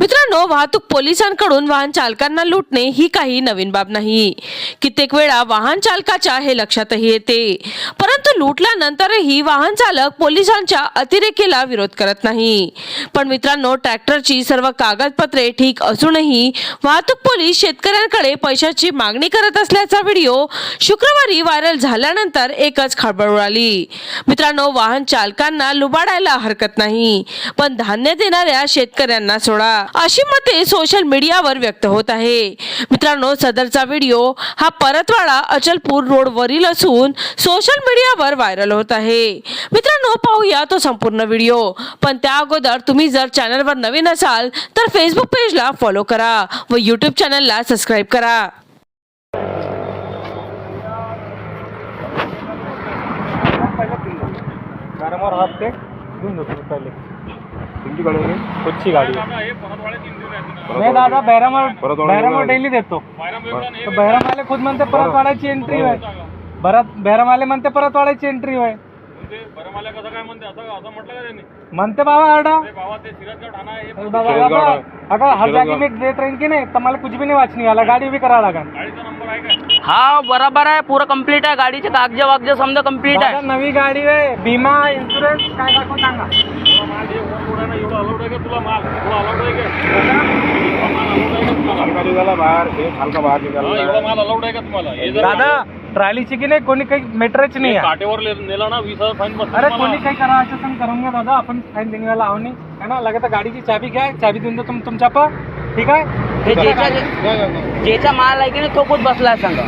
मित्रांनो वाहतूक पोलिसांकडून वाहन चालकांना लुटणे ही काही नवीन बाब नाही. कित्येक वेळा वाहन चालकाच्या हे लक्षातही येते. परंतु लुटल्यानंतरही वाहन चालक पोलिसांच्या अतिरेकीला विरोध करत नाही. पण मित्रांनो ट्रॅक्टरची सर्व कागदपत्रे ठीक असूनही वाहतूक पोलीस शेतकऱ्यांकडे पैशाची मागणी करत असल्याचा व्हिडिओ शुक्रवारी व्हायरल झाल्यानंतर एकच खळबळ उडाली. मित्रांनो वाहन चालकांना लुबाडायला हरकत नाही पण धान्य देणाऱ्या शेतकऱ्यांना सोडा अशी मते सोशल मीडियावर व्यक्त होत आहे. मित्रांनो सदरचा व्हिडिओ हा परतवाडा अचलपूर रोड वरील असून सोशल मीडियावर व्हायरल होत आहे. मित्रांनो पाहूया तो संपूर्ण व्हिडिओ पण त्या अगोदर तुम्ही जर चॅनलवर नवीन असाल तर फेसबुक पेजला फॉलो करा व यूट्यूब चॅनलला सबस्क्राईब करा. तुमची गाडी आहे? कोणची गाडी नाही दादा बैरामाळ परतवाडा बैरामाळ गेला डेली देतो. तर खुद म्हणते परत वाढायची एंट्री होय भरत बैरामाले म्हणते परत वाढायची एंट्री होय. मला कसं काय म्हणते? असं असं म्हटलं का त्यांनी? म्हणते बाबा अर्डा अरे बाबा ते सिरसगाव ठाणा आहे अरे बाबा बाबा अगर हर जागी में देत रहेंगे की नाही? तर मला कुछ भी नहीं वाचनी वाला गाडी उभी करावं लागेल. गाडीचा नंबर आहे काय हा बरोबर आहे पूरा कंप्लीट आहे गाडीचे कागद वागज समजा कंप्लीट आहे. नवी गाडी आहे बिमा इन्शुरन्स काय दाखव सांगा? तुला माल हे वर उडायला एवढं अलाउड आहे का तुला माल? तुला अलाउड आहे का? माल अलाउड आहे का तुम्हाला हलका निघाला बाहेर हे हलका बाहेर हा, एवढा निघाला माल अलाउड आहे का तुम्हाला? हे जर दादा ट्रॉलीची की नाही कोणी काही मेटरच नाही हे आहे. काटेवर ले- नेलं ना वीस हजार फाईन बसतो अरे तुम्हाला. कोणी काही करायचं असेल करून घ्या दादा आपण फाईन देणे वाला आहो नाही. है ना लगे तर गाडीची चाबी घ्या चाबी देऊन देतो तुम तुमच्या प ठीक आहे? हे ज्याचा माल आहे की नाही तो खूप बसला आहे सांगा.